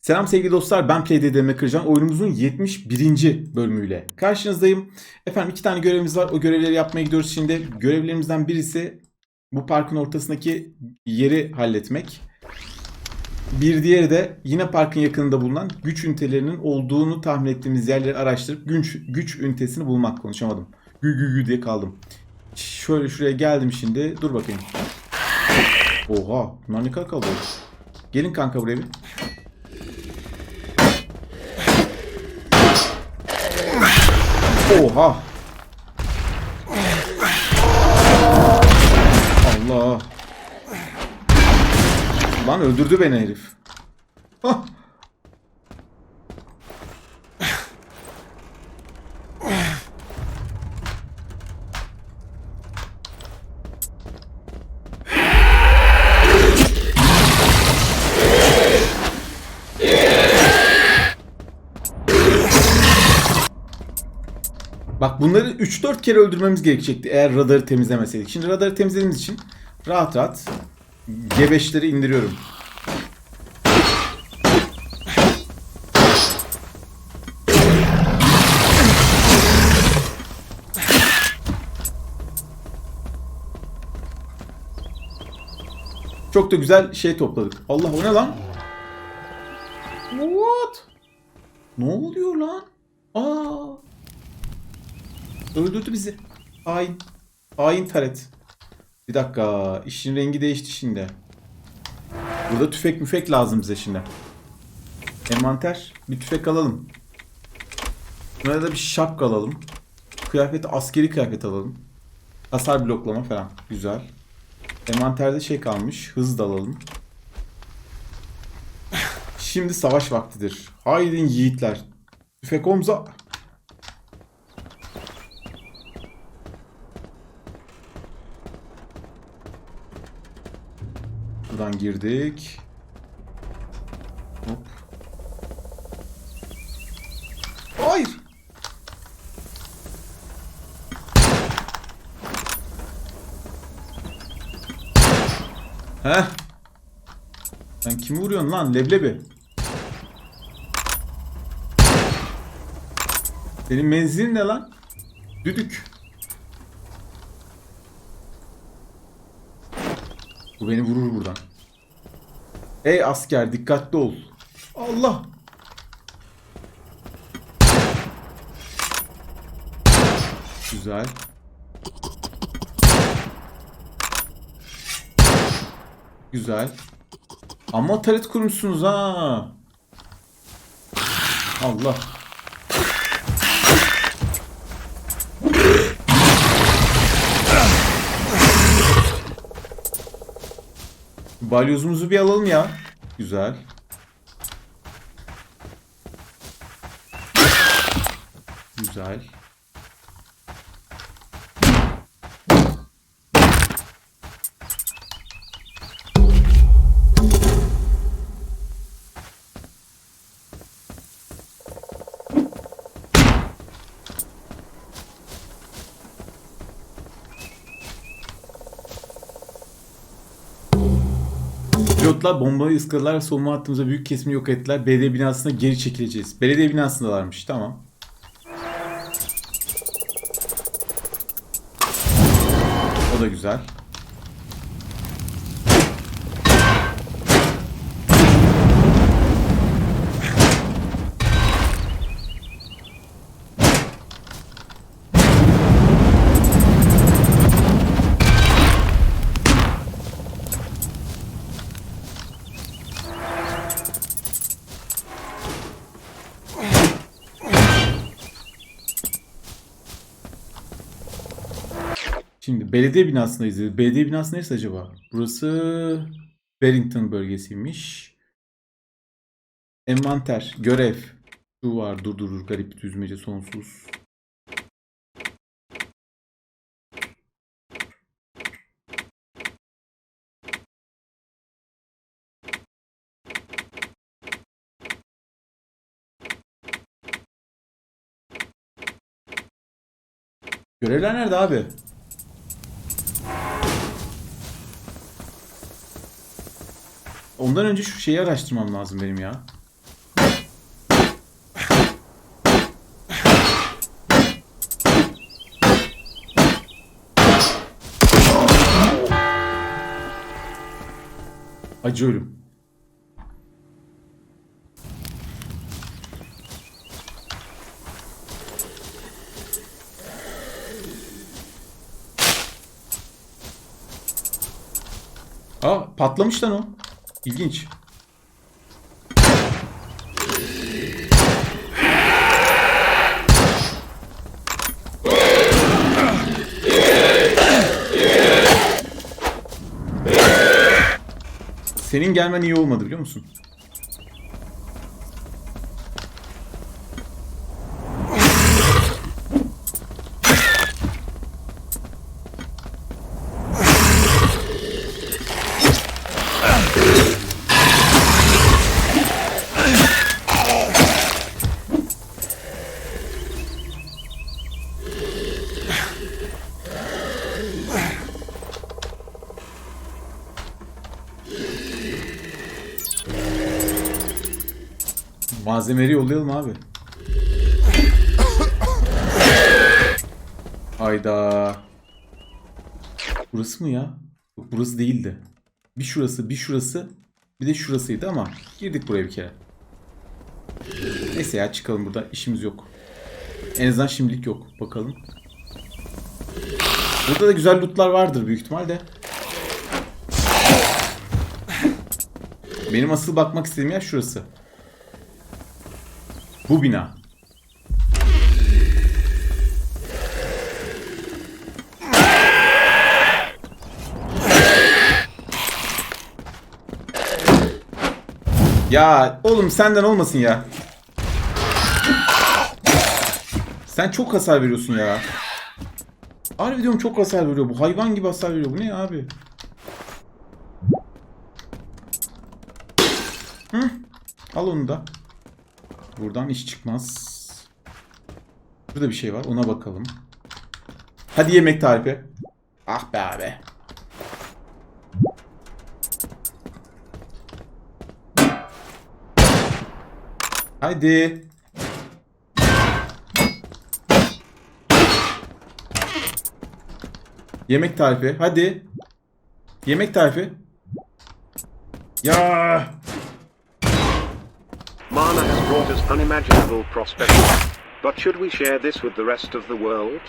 Selam sevgili dostlar ben PlayDDM Kırcan oyunumuzun 71. bölümüyle karşınızdayım. Efendim iki tane görevimiz var o görevleri yapmaya gidiyoruz şimdi. Görevlerimizden birisi bu parkın ortasındaki yeri halletmek. Bir diğeri de yine parkın yakınında bulunan güç ünitelerinin olduğunu tahmin ettiğimiz yerleri araştırıp güç, güç ünitesini bulmak konuşamadım. Gü gü gü diye kaldım. Şöyle şuraya geldim şimdi dur bakayım. Oha bunlar ne kadar kalabalık. Gelin kanka buraya bir. Oha. Allah. Lan öldürdü beni herif. Hah. Bak bunları 3-4 kere öldürmemiz gerekecekti eğer radarı temizlemeseydik. Şimdi radarı temizlediğimiz için rahat rahat gebeşleri indiriyorum. Çok da güzel şey topladık. Allah o ne lan? What? Ne oluyor lan? Aa! Öldürdü bizi. Hain. Hain taret. Bir dakika. işin rengi değişti şimdi. Burada tüfek müfek lazım bize şimdi. Envanter. Bir tüfek alalım. Buna da bir şapka alalım. Kıyafet, askeri kıyafet alalım. Hasar bloklama falan. Güzel. Envanterde şey kalmış. Hız da alalım. Şimdi savaş vaktidir. Haydin yiğitler. Tüfek omza. Girdik. Hop. Hayır. Heh. Sen kimi vuruyorsun lan leblebi? Senin menzilin ne lan? Düdük. Bu beni vurur buradan. Ey asker dikkatli ol. Allah. Güzel. Güzel. Ama taret kurmuşsunuz ha. Allah. Balyozumuzu bir alalım ya. Güzel. Güzel. Pilotlar bombayı ıskalalar savunma hattımıza büyük kesimi yok ettiler. Belediye binasına geri çekileceğiz. Belediye binasındalarmış. Tamam. O da güzel. Şimdi belediye binasındayız. Belediye binası neresi acaba? Burası Barrington bölgesiymiş. Envanter, görev. Şu var, durdurur, garip, düzmece, sonsuz. Görevler nerede abi? Ondan önce şu şeyi araştırmam lazım benim ya. Acı ölüm. Aa patlamış lan o. İlginç. Senin gelmen iyi olmadı biliyor musun? Malzemeleri yollayalım abi. Hayda. Burası mı ya? Yok burası değildi. Bir şurası, bir şurası, bir de şurasıydı ama girdik buraya bir kere. Neyse ya çıkalım burada. İşimiz yok. En azından şimdilik yok. Bakalım. Burada da güzel lootlar vardır büyük ihtimalle. Benim asıl bakmak istediğim yer şurası. Bu bina. Ya oğlum senden olmasın ya. Sen çok hasar veriyorsun ya. Harbi diyorum çok hasar veriyor. Bu hayvan gibi hasar veriyor. Bu ne ya abi? Hı? Al onu da. Buradan iş çıkmaz. Burada bir şey var. Ona bakalım. Hadi yemek tarifi. Ah be abi. Haydi. Yemek tarifi. Hadi. Yemek tarifi. Ya. Mana has brought us unimaginable prosperity. But should we share this with the rest of the world?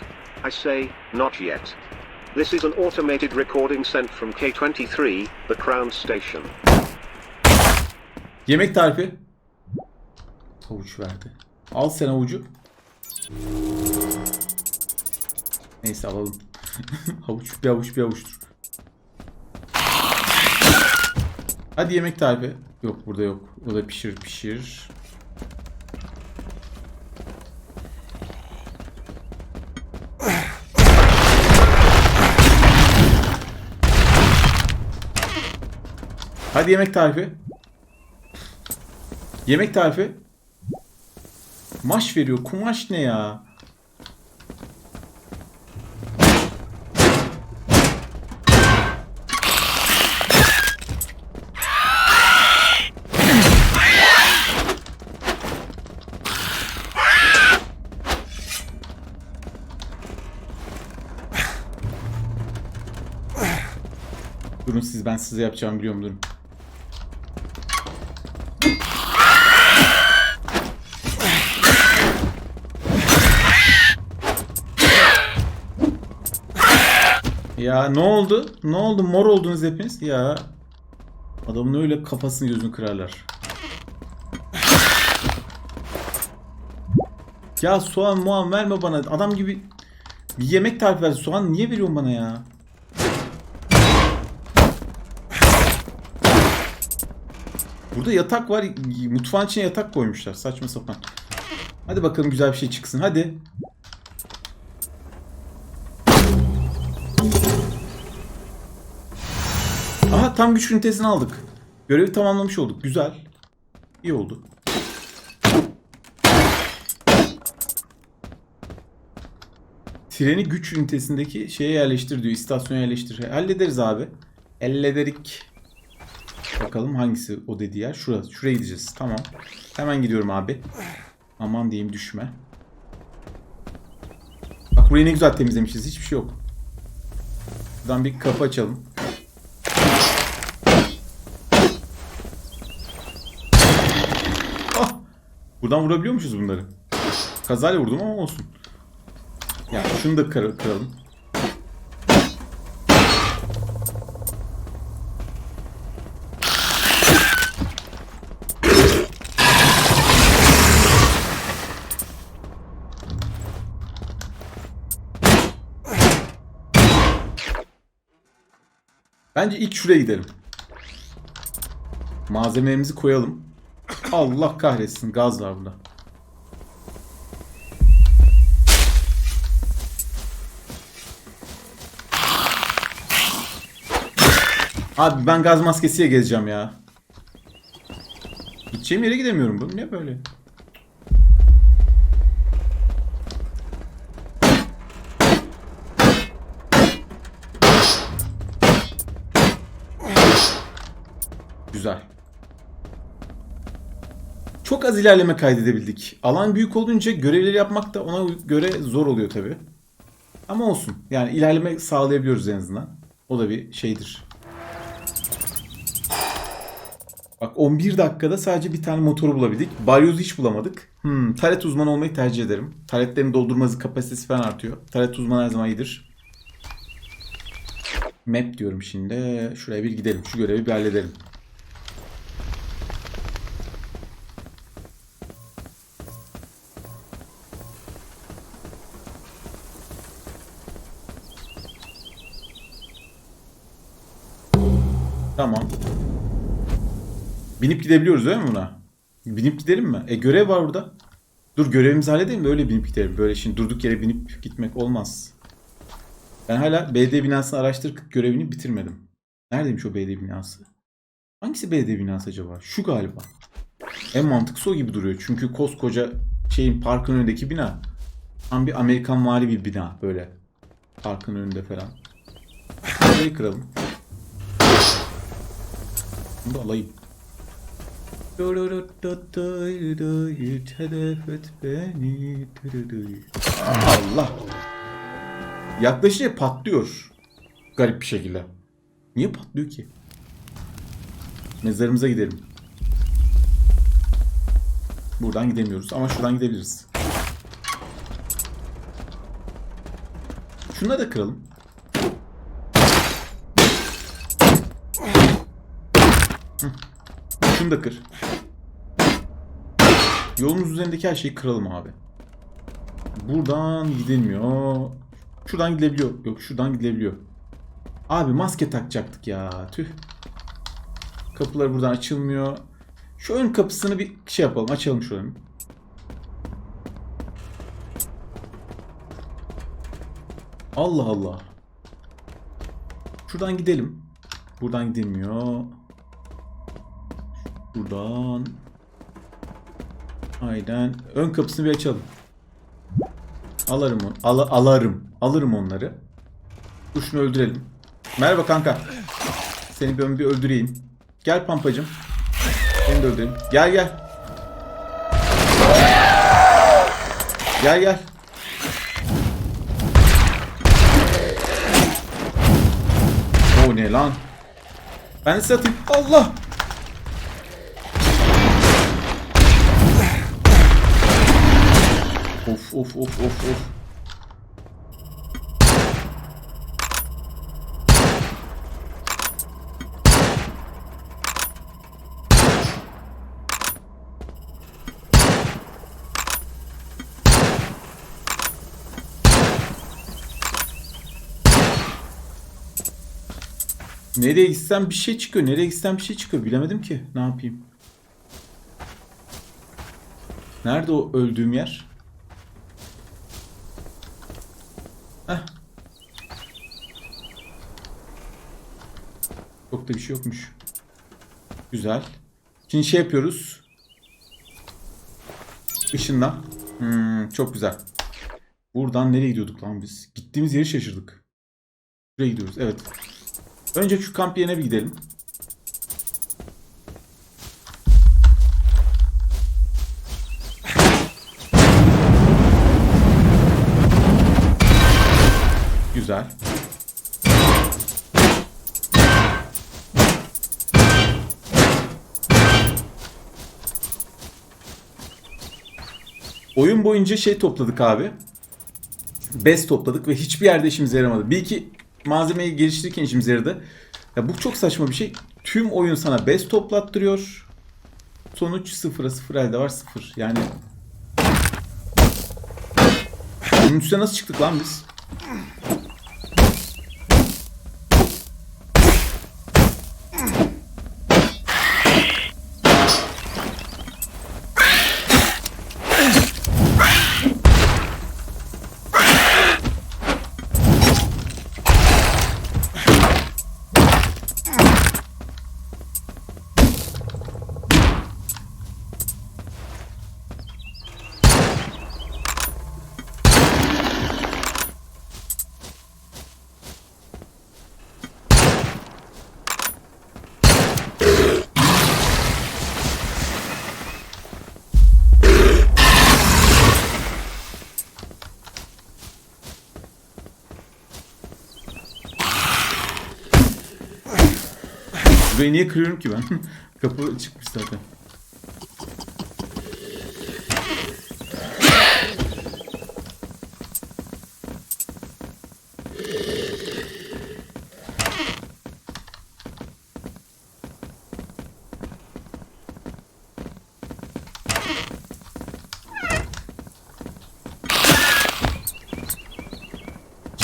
I say, not yet. This is an automated recording sent from K23, the Crown Station. Yemek tarifi. Havuç verdi. Al sen havucu. Neyse alalım. havuç bir havuç bir havuçtur. Hadi yemek tarifi. Yok burada yok. O da pişir pişir. Hadi yemek tarifi. Yemek tarifi. Maş veriyor. Kumaş ne ya? Durun siz ben size yapacağım biliyorum durun. Ya ne oldu? Ne oldu? Mor oldunuz hepiniz. Ya adamın öyle kafasını gözünü kırarlar. Ya soğan muan verme bana. Adam gibi bir yemek tarifi ver. Soğan niye veriyorsun bana ya? Burada yatak var. Mutfağın içine yatak koymuşlar. Saçma sapan. Hadi bakalım güzel bir şey çıksın. Hadi. Aha tam güç ünitesini aldık. Görevi tamamlamış olduk. Güzel. İyi oldu. Treni güç ünitesindeki şeye yerleştir diyor. İstasyona yerleştir. Hallederiz abi. Ellederik. Bakalım hangisi o dediği yer? Şura, şuraya gideceğiz. Tamam. Hemen gidiyorum abi. Aman diyeyim düşme. Bak burayı ne güzel temizlemişiz. Hiçbir şey yok. Buradan bir kapı açalım. Ah! Buradan vurabiliyormuşuz bunları. Kazayla vurdum ama olsun. Ya yani şunu da kıralım. Bence ilk şuraya gidelim. Malzemelerimizi koyalım. Allah kahretsin gaz var burada. Abi ben gaz maskesiyle gezeceğim ya. Gideceğim yere gidemiyorum. Bu ne böyle? Güzel. Çok az ilerleme kaydedebildik. Alan büyük olunca görevleri yapmak da ona göre zor oluyor tabi. Ama olsun. Yani ilerleme sağlayabiliyoruz en azından. O da bir şeydir. Bak 11 dakikada sadece bir tane motoru bulabildik. Balyoz'u hiç bulamadık. Hmm, taret uzmanı olmayı tercih ederim. Taretlerin doldurma kapasitesi falan artıyor. Taret uzmanı her zaman iyidir. Map diyorum şimdi. Şuraya bir gidelim. Şu görevi bir halledelim. Binip gidebiliyoruz değil mi buna? Binip gidelim mi? E görev var burada. Dur görevimizi halledelim de öyle binip gidelim. Böyle şimdi durduk yere binip gitmek olmaz. Ben hala BD binasını araştırıp görevini bitirmedim. Neredeymiş o BD binası? Hangisi BD binası acaba? Şu galiba. En mantıklısı o gibi duruyor. Çünkü koskoca şeyin parkın önündeki bina. Tam bir Amerikan vari bir bina böyle. Parkın önünde falan. Burayı kıralım. Bunu da alayım. Allah. Yaklaşınca patlıyor. Garip bir şekilde. Niye patlıyor ki? Mezarımıza gidelim. Buradan gidemiyoruz ama şuradan gidebiliriz. Şunları da kıralım. Hı. Şunu da kır. Yolumuz üzerindeki her şeyi kıralım abi. Buradan gidilmiyor. Şuradan gidebiliyor. Yok şuradan gidebiliyor. Abi maske takacaktık ya. Tüh. Kapılar buradan açılmıyor. Şu ön kapısını bir şey yapalım. Açalım şu önü. Allah Allah. Şuradan gidelim. Buradan gidilmiyor. Buradan. Aynen. Ön kapısını bir açalım. Alırım onu. Al alarım. Alırım onları. Dur öldürelim. Merhaba kanka. Seni ben bir öldüreyim. Gel pampacım. Seni de öldüreyim. Gel gel. Gel gel. O ne lan? Ben size atayım. Allah! Of of of of. Nereye gitsem bir şey çıkıyor. Nereye gitsem bir şey çıkıyor. Bilemedim ki. Ne yapayım? Nerede o öldüğüm yer? Heh. Çok da bir şey yokmuş. Güzel. Şimdi şey yapıyoruz. Işınla. Hmm, çok güzel. Buradan nereye gidiyorduk lan biz? Gittiğimiz yeri şaşırdık. Buraya gidiyoruz. Evet. Önce şu kamp yerine bir gidelim. Güzel. Oyun boyunca şey topladık abi. Bez topladık ve hiçbir yerde işimize yaramadı. Bir iki malzemeyi geliştirirken işimize yaradı. Ya bu çok saçma bir şey. Tüm oyun sana bez toplattırıyor. Sonuç sıfıra sıfır elde var sıfır. Yani bunun üstüne nasıl çıktık lan biz? Burayı niye kırıyorum ki ben? Kapı çıkmış zaten.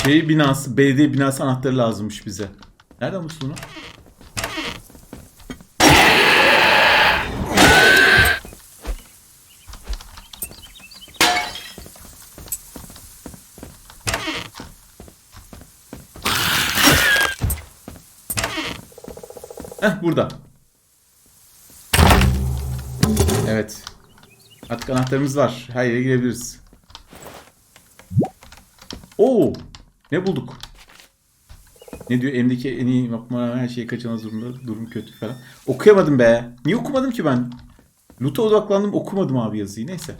Şey binası, belediye binası anahtarı lazımmış bize. Nereden bulsun bunu? Heh burada. Evet. Artık anahtarımız var. Her yere girebiliriz. Oo! Ne bulduk? Ne diyor? Elimdeki en iyi bakma her şeyi kaçırmaz durumda. Durum kötü falan. Okuyamadım be. Niye okumadım ki ben? Loot'a odaklandım okumadım abi yazıyı. Neyse.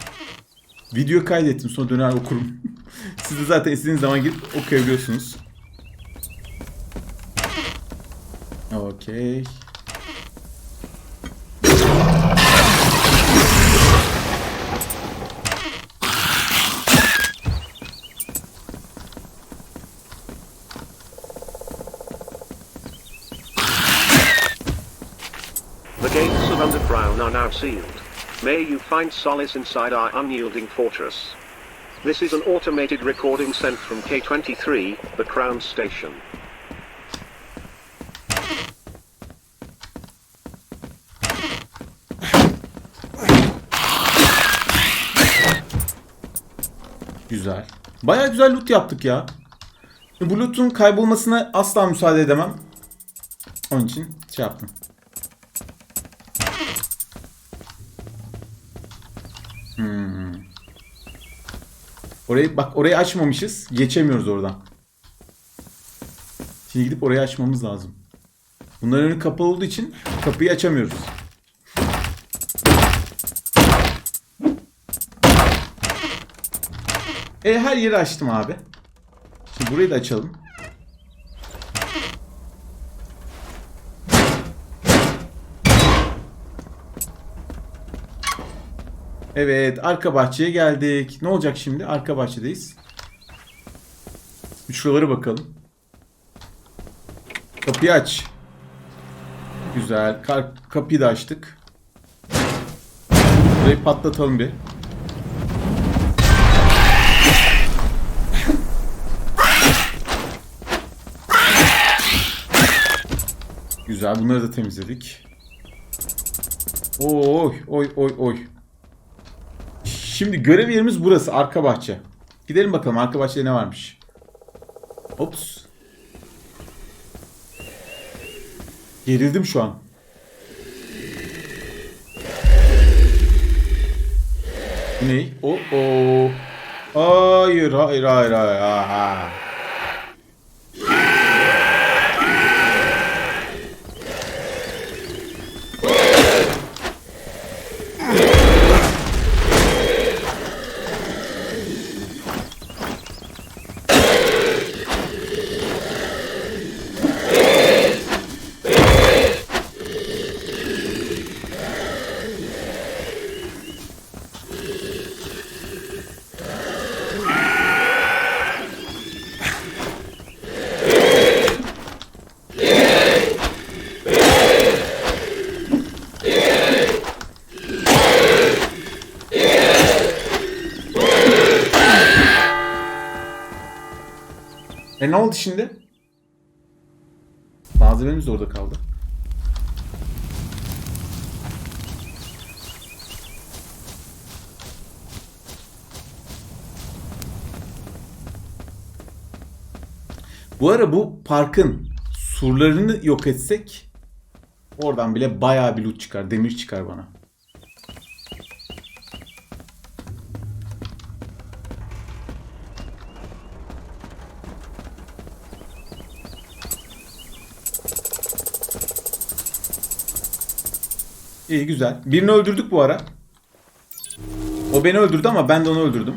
Video kaydettim sonra döner okurum. Siz de zaten istediğiniz zaman girip okuyabiliyorsunuz. Okey. The gates of underground are now sealed. May you find solace inside our unyielding fortress. This is an automated recording sent from K23, the Crown Station. Güzel. Baya güzel loot yaptık ya. Bu loot'un kaybolmasına asla müsaade edemem. Onun için şey yaptım. Hmm. Orayı bak orayı açmamışız. Geçemiyoruz oradan. Şimdi gidip orayı açmamız lazım. Bunların önü kapalı olduğu için kapıyı açamıyoruz. E her yeri açtım abi. Şimdi burayı da açalım. Evet, arka bahçeye geldik. Ne olacak şimdi? Arka bahçedeyiz. Şuralara bakalım. Kapıyı aç. Güzel. Kar- kapıyı da açtık. Burayı patlatalım bir. Güzel. Bunları da temizledik. Oy oy oy oy. Şimdi görev yerimiz burası. Arka bahçe. Gidelim bakalım arka bahçede ne varmış. Ops. Gerildim şu an. Ne? O o. Hayır hayır hayır hayır. Aha. E ne oldu şimdi? Malzememiz de orada kaldı. Bu ara bu parkın surlarını yok etsek oradan bile bayağı bir loot çıkar. Demir çıkar bana. İyi güzel. Birini öldürdük bu ara. O beni öldürdü ama ben de onu öldürdüm.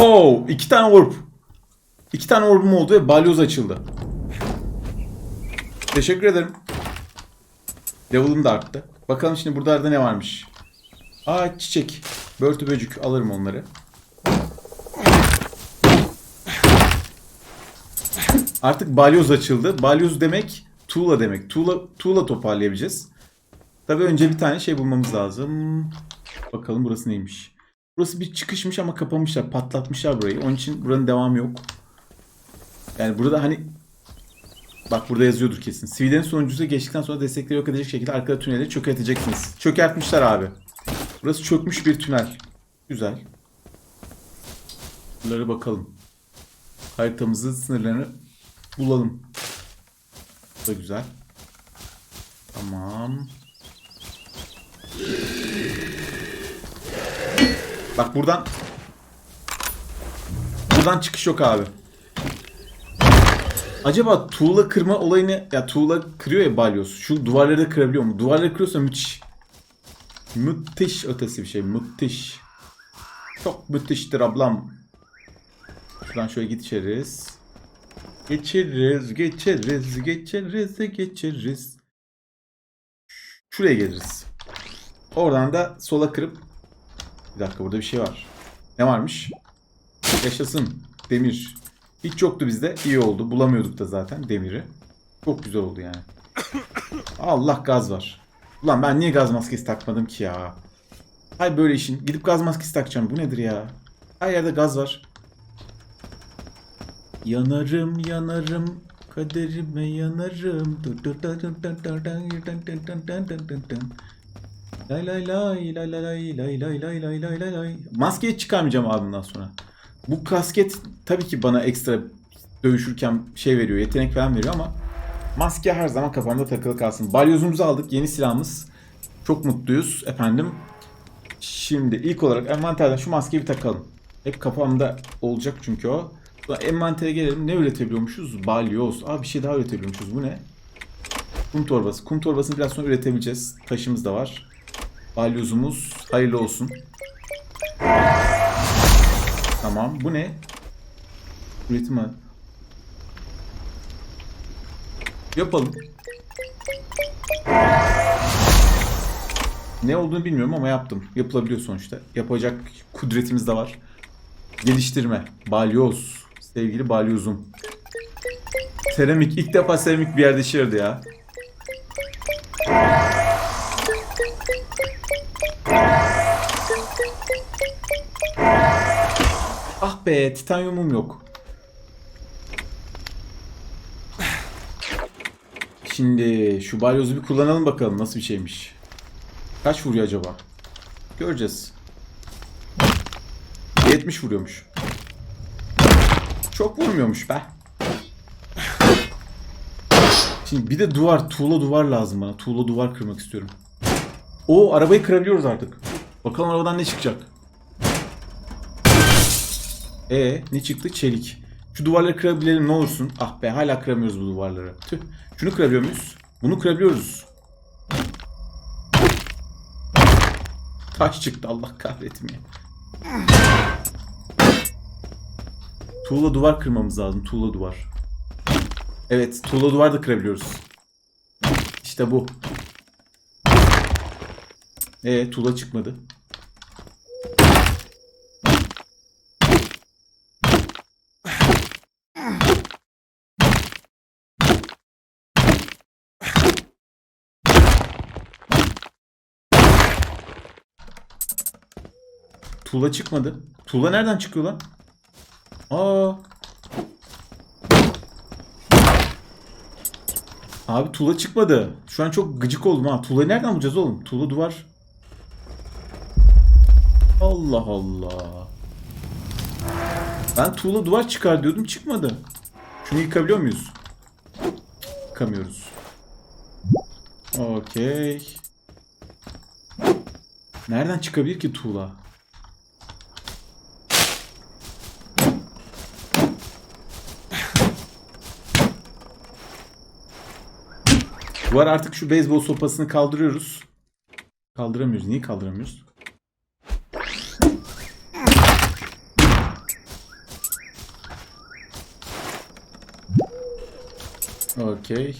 Oo, iki tane orb. İki tane orbum oldu ve balyoz açıldı. Teşekkür ederim. Level'ım da arttı. Bakalım şimdi buralarda ne varmış. Aa çiçek. Börtü böcük alırım onları. Artık balyoz açıldı. Balyoz demek tuğla demek. Tuğla, tuğla toparlayabileceğiz. Tabii önce bir tane şey bulmamız lazım. Bakalım burası neymiş. Burası bir çıkışmış ama kapamışlar. Patlatmışlar burayı. Onun için buranın devamı yok. Yani burada hani Bak burada yazıyordur kesin. Sivilerin sonuncusu geçtikten sonra destekleri yok edecek şekilde arkada tüneli çökerteceksiniz. Çökertmişler abi. Burası çökmüş bir tünel. Güzel. Bunlara bakalım. Haritamızın sınırlarını bulalım. Bu da güzel. Tamam. Bak buradan Buradan çıkış yok abi. Acaba tuğla kırma olayını ya tuğla kırıyor ya balyoz. Şu duvarları da kırabiliyor mu? Duvarları kırıyorsa müthiş. Müthiş ötesi bir şey. Müthiş. Çok müthiştir ablam. Şuradan şöyle geçeriz. Geçeriz, geçeriz, geçeriz, geçeriz. Şuraya geliriz. Oradan da sola kırıp bir dakika burada bir şey var. Ne varmış? Yaşasın. Demir. Hiç yoktu bizde. İyi oldu. Bulamıyorduk da zaten demiri. Çok güzel oldu yani. Allah gaz var. Ulan ben niye gaz maskesi takmadım ki ya? Hay böyle işin. Gidip gaz maskesi takacağım. Bu nedir ya? Her yerde gaz var. Yanarım yanarım kaderime yanarım. Lay lay lay lay lay lay lay lay lay lay lay lay. Maskeyi çıkarmayacağım abi bundan sonra. Bu kasket tabii ki bana ekstra dövüşürken şey veriyor, yetenek falan veriyor ama maske her zaman kafamda takılı kalsın. Balyozumuzu aldık, yeni silahımız. Çok mutluyuz efendim. Şimdi ilk olarak envanterden şu maskeyi bir takalım. Hep kafamda olacak çünkü o. Envantere gelelim. Ne üretebiliyormuşuz? Balyoz. Aa bir şey daha üretebiliyormuşuz. Bu ne? Kum torbası. Kum torbasını biraz sonra üretebileceğiz. Taşımız da var. Balyozumuz hayırlı olsun. Tamam. Bu ne? Üretim. Yapalım. Ne olduğunu bilmiyorum ama yaptım. Yapılabiliyor sonuçta. Yapacak kudretimiz de var. Geliştirme. Balyoz. Sevgili balyozum. Seramik. İlk defa seramik bir yerde yaradı ya. Ah be titanyumum yok. Şimdi şu balyozu bir kullanalım bakalım nasıl bir şeymiş. Kaç vuruyor acaba? Göreceğiz. 70 vuruyormuş. Çok vurmuyormuş be. Şimdi bir de duvar, tuğla duvar lazım bana. Tuğla duvar kırmak istiyorum. O arabayı kırabiliyoruz artık. Bakalım arabadan ne çıkacak. E ne çıktı? Çelik. Şu duvarları kırabilelim ne olursun. Ah be hala kıramıyoruz bu duvarları. Tüh. Şunu kırabiliyor muyuz? Bunu kırabiliyoruz. Taş çıktı Allah kahretmeye. Tuğla duvar kırmamız lazım. Tuğla duvar. Evet tuğla duvar da kırabiliyoruz. İşte bu. E tuğla çıkmadı. Tuğla çıkmadı. Tuğla nereden çıkıyor lan? Aa. Abi tuğla çıkmadı. Şu an çok gıcık oldum ha. Tuğlayı nereden bulacağız oğlum? Tuğla duvar. Allah Allah. Ben tuğla duvar çıkar diyordum çıkmadı. Şunu yıkabiliyor muyuz? Yıkamıyoruz. Okey. Nereden çıkabilir ki tuğla? Bu ara artık şu beyzbol sopasını kaldırıyoruz. Kaldıramıyoruz. Niye kaldıramıyoruz? Okey.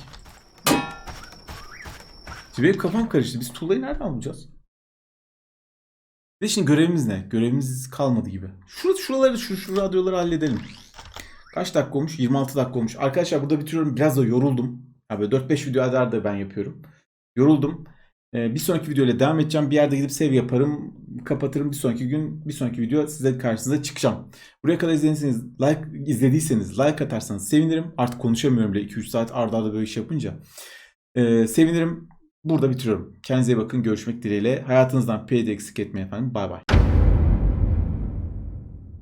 Şimdi benim kafam karıştı. Biz tuğlayı nereden bulacağız? Bir de şimdi görevimiz ne? Görevimiz kalmadı gibi. Şur şuraları, şu, şu radyoları halledelim. Kaç dakika olmuş? 26 dakika olmuş. Arkadaşlar burada bitiriyorum. Biraz da yoruldum. Ya böyle 4-5 video arda arda ben yapıyorum. Yoruldum. Ee, bir sonraki videoyla devam edeceğim. Bir yerde gidip save yaparım. Kapatırım. Bir sonraki gün, bir sonraki video size karşınıza çıkacağım. Buraya kadar izlediyseniz, like, izlediyseniz like atarsanız sevinirim. Artık konuşamıyorum bile 2-3 saat arda arda böyle iş yapınca. Ee, sevinirim. Burada bitiriyorum. Kendinize iyi bakın. Görüşmek dileğiyle. Hayatınızdan peyde eksik etmeyin efendim. Bay bay.